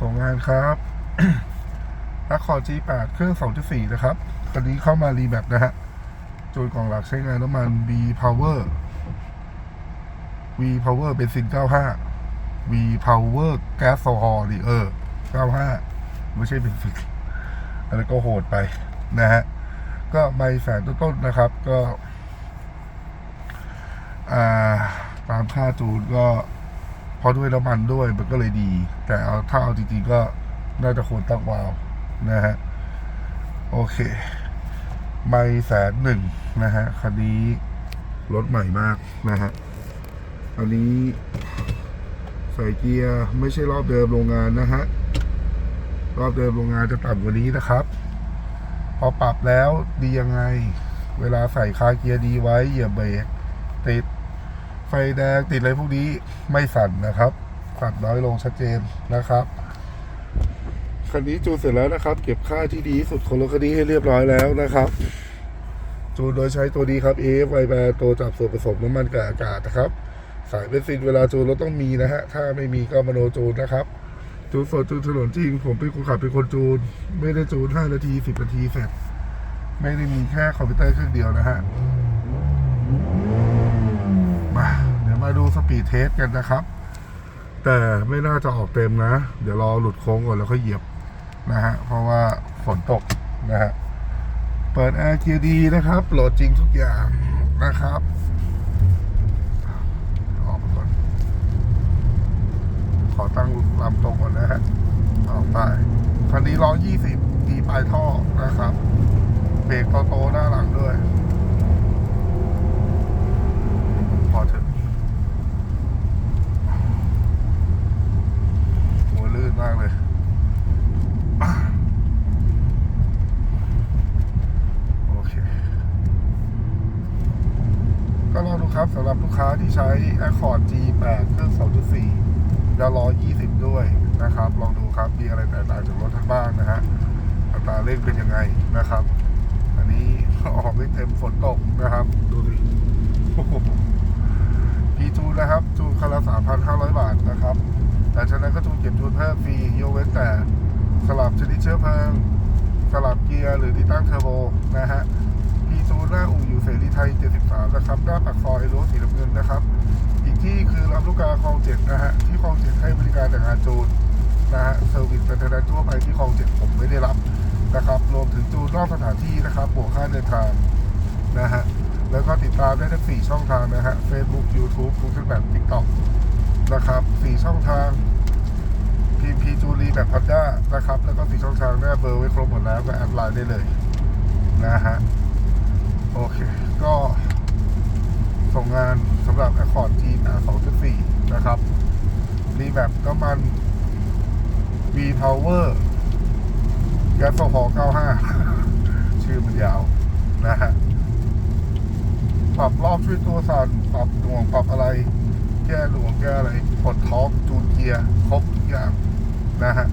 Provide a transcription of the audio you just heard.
ส่งงานครับ a c c o r d G8 เครื่อง 2.4 นะครับคันนี้เข้ามารีแมปนะฮะจูนกล่องหลักใช้งานน้ำมัน V Power V Power เป็นซิน95 V Power แก๊สโซฮอล์ดิเออ 95 ไม่ใช่เป็นซินอันนั้นก็โหดไปนะฮะ ก็ไม่แสนต้นๆนะครับ ก็อ่าตามค่าจูนก็ เพราะด้วยน้ำมันด้วยมันก็เลยดี แต่เอาถ้าเอาจริงๆก็น่าจะควรตั้งวาล์วนะฮะ โอเคไม่แสนหนึ่งนะฮะคันนี้รถใหม่มากนะฮะ อันนี้ใส่เกียร์ไม่ใช่รอบเดิมโรงงานนะฮะ รอบเดิมโรงงานจะต่ำกว่านี้นะครับ พอปรับแล้วดียังไง เวลาใส่คาเกียร์ดีไว้เหยียบเบรกติด ไฟแดงติดอะไรพวกนี้ไม่สั่นนะครับสั่นน้อยลงชัดเจนนะครับคันนี้จูนเสร็จแล้วนะครับ เก็บค่าที่ดีสุดของรถคันนี้ให้เรียบร้อยแล้วนะครับ จูนโดยใช้ตัวนี้ครับ AF ไวแบร์ตัวจับส่วนผสมน้ำมันกับอากาศนะครับ สายเบนซินเวลาจูนรถต้องมีนะฮะ ถ้าไม่มีก็มโนจูนนะครับ จูนสดจูนถนนจริง ผมเป็นคนขับเป็นคนจูน ไม่ได้จูน 5 นาที 10 นาทีเสร็จ ไม่ได้มีแค่คอมพิวเตอร์เครื่องเดียวนะฮะ มาดูสปีดเทสกันนะครับ แต่ไม่น่าจะออกเต็มนะ เดี๋ยวรอหลุดโค้งก่อนแล้วค่อยเหยียบนะฮะ เพราะว่าฝนตกนะฮะ เปิดแอร์เกียร์ดีนะครับ โหลดจริงทุกอย่างนะครับออกก่อนขอตั้งลำตรงก่อนนะฮะออกไปคันนี้ร้อยยี่สิบดีปลายท่อนะครับ เบรกโตๆหน้าหลังด้วย พอเถอะหัวลื่นมากเลย โอเค ก็ลองดูครับสำหรับลูกค้าที่ใช้ Accord G8 เครื่อง 2.4ยาล้อ20 ด้วยนะครับ ลองดูครับมีอะไรแตกต่างจากรถท่านบ้างนะฮะอัตราเร่งเป็นยังไงนะครับ อันนี้ออกไม่เต็มฝนตกนะครับ ดูดิพีจูนะครับ จูนคันละ3,500บาทนะครับ แต่ฉะนั้นก็จูนเก็บจูนเพิ่มฟรียกเว้นแต่สลับชนิดเชื้อเพลิง สลับเกียร์หรือติดตั้งเทอร์โบนะฮะ พีจูนหน้าอู่อยู่เสรีไทย 73 นะครับ หน้าปากซอยรั้วสีน้ำเงินนะครับ อีกที่คือลำลูกกาคลองเจ็ดนะฮะที่คลองเจ็ดให้บริการแต่งานจูนนะฮะเซอร์วิสเป็นทางทั่วไปที่คลองเจ็ดผมไม่ได้รับนะครับ รวมถึงจูนนอกสถานที่นะครับบวกค่าเดินทางนะฮะแล้วก็ติดตามได้ทั้ง4ช่องทางนะฮะ Facebook YouTube Google Map TikTok นะครับ4ช่องทางพีพีจูรีแบบพัดด้านะครับ แล้วก็4ช่องทางหน้าเบอร์ไว้ครบหมดแล้วก็แอดไลน์ได้เลยนะฮะ โอเค ก็ ส่งงานสำหรับ Accord G 2.4 นะครับ รีแบบน้ำมัน V Power แก๊สโซฮอล์95 ชื่อมันยาว นะฮะ ปรับรอบช่วยตัวสั่นปรับหน่วงปรับอะไร แก้หน่วงแก้อะไรปลดท็อกจูนเกียร์ ครบทุกอย่าง นะฮะ